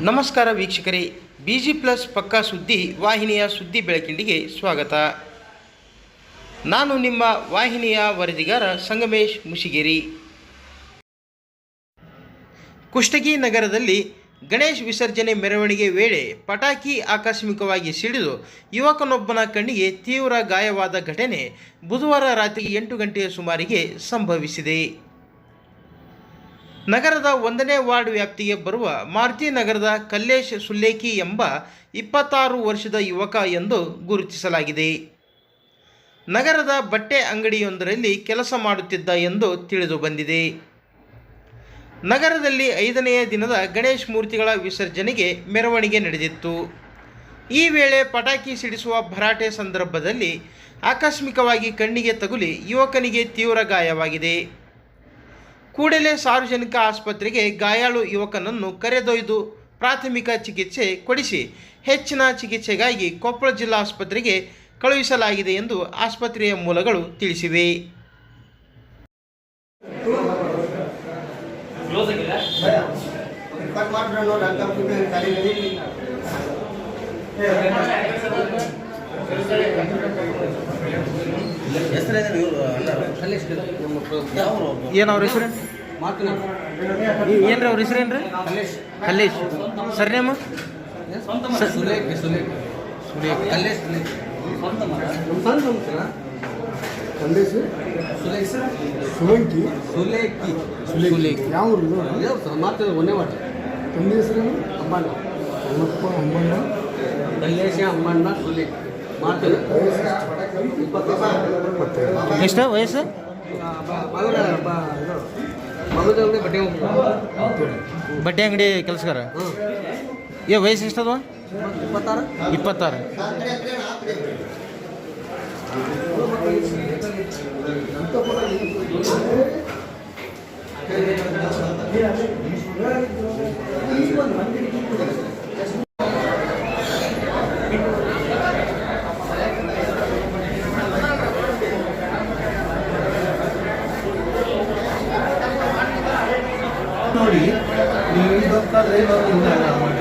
ನಮಸ್ಕಾರ ವೀಕ್ಷಕರೇ B G plus ಪಕ್ಕಾ ಸುದ್ದಿ ವಾಹಿನಿಯ ಸುದ್ದಿ ಬೆಳಕಿಂಡಿಗೆ ಸ್ವಾಗತ. ನಾನು ನಿಮ್ಮ ವಾಹಿನಿಯ ವರದಿಗಾರ ಸಂಗಮೇಶ್ ಮುಷಿಗೇರಿ. ಕುಷ್ಟಗಿ ನಗರದಲ್ಲಿ ಗಣೇಶ್ ವಿಸರ್ಜನೆ ಮೆರವಣಿಗೆ ವೇಳೆ ಪಟಾಕಿ ಆಕಸ್ಮಿಕವಾಗಿ ಸಿಡಿದು ಯುವಕನೊಬ್ಬನ ಕಣ್ಣಿಗೆ ತೀವ್ರ ಗಾಯವಾದ ಘಟನೆ ಬುಧವಾರ ರಾತ್ರಿ ಎಂಟು ಗಂಟೆಯ ಸುಮಾರಿಗೆ ಸಂಭವಿಸಿದೆ. ನಗರದ ಒಂದನೇ ವಾರ್ಡ್ ವ್ಯಾಪ್ತಿಗೆ ಬರುವ ಮಾರುತಿ ನಗರದ ಕಲ್ಲೇಶ್ ಸುಲ್ಲೇಕಿ ಎಂಬ ಇಪ್ಪತ್ತಾರು ವರ್ಷದ ಯುವಕ ಎಂದು ಗುರುತಿಸಲಾಗಿದೆ. ನಗರದ ಬಟ್ಟೆ ಅಂಗಡಿಯೊಂದರಲ್ಲಿ ಕೆಲಸ ಮಾಡುತ್ತಿದ್ದ ಎಂದು ತಿಳಿದು ಬಂದಿದೆ. ನಗರದಲ್ಲಿ ಐದನೆಯ ದಿನದ ಗಣೇಶ್ ಮೂರ್ತಿಗಳ ವಿಸರ್ಜನೆಗೆ ಮೆರವಣಿಗೆ ನಡೆದಿತ್ತು. ಈ ವೇಳೆ ಪಟಾಕಿ ಸಿಡಿಸುವ ಭರಾಟೆ ಸಂದರ್ಭದಲ್ಲಿ ಆಕಸ್ಮಿಕವಾಗಿ ಕಣ್ಣಿಗೆ ತಗುಲಿ ಯುವಕನಿಗೆ ತೀವ್ರ ಗಾಯವಾಗಿದೆ. ಕೂಡಲೇ ಸಾರ್ವಜನಿಕ ಆಸ್ಪತ್ರೆಗೆ ಗಾಯಾಳು ಯುವಕನನ್ನು ಕರೆದೊಯ್ದು ಪ್ರಾಥಮಿಕ ಚಿಕಿತ್ಸೆ ಕೊಡಿಸಿ ಹೆಚ್ಚಿನ ಚಿಕಿತ್ಸೆಗಾಗಿ ಕೊಪ್ಪಳ ಜಿಲ್ಲಾ ಆಸ್ಪತ್ರೆಗೆ ಕಳುಹಿಸಲಾಗಿದೆ ಎಂದು ಆಸ್ಪತ್ರೆಯ ಮೂಲಗಳು ತಿಳಿಸಿವೆ. ಏನು ಅವ್ರ ಹೆಸರು? ಏನ್ರಿ ಅವ್ರ ಹೆಸರು ಏನ್ರಿ? ಕಲ್ಲೇಶ್. ಸುಲೇಖ್ ಸುಲೇಖ್ ಸುಲೇಖ್ ಸುಲಂಕಿ ಸುಲೇಖಿ ಸುಲೇಖ್. ಯಾವ? ಸರ್ ಮಾತು ಒಂದೇ ಮಾತು. ತಂದೆ ಅಮ್ಮಣ್ಣ ಅಮ್ಮಪ್ಪ ಅಮ್ಮಣ್ಣ ಕಲ್ಲೇಶ ಅಮ್ಮಣ್ಣ ಸುಲೇಖ್ ಎಷ್ಟು ವಯಸ್ಸು? ಬಟ್ಟೆ ಅಂಗಡಿ ಕೆಲಸಗಾರ? ಏ ವಯಸ್ಸು ಎಷ್ಟದ? ಇಪ್ಪತ್ತಾರು. ಇಪ್ಪತ್ತಾರು. ನೋಡಿ ನೀವು ಇಲ್ಲಿ ಹೋಗ್ತಾ ಇದ್ರೆ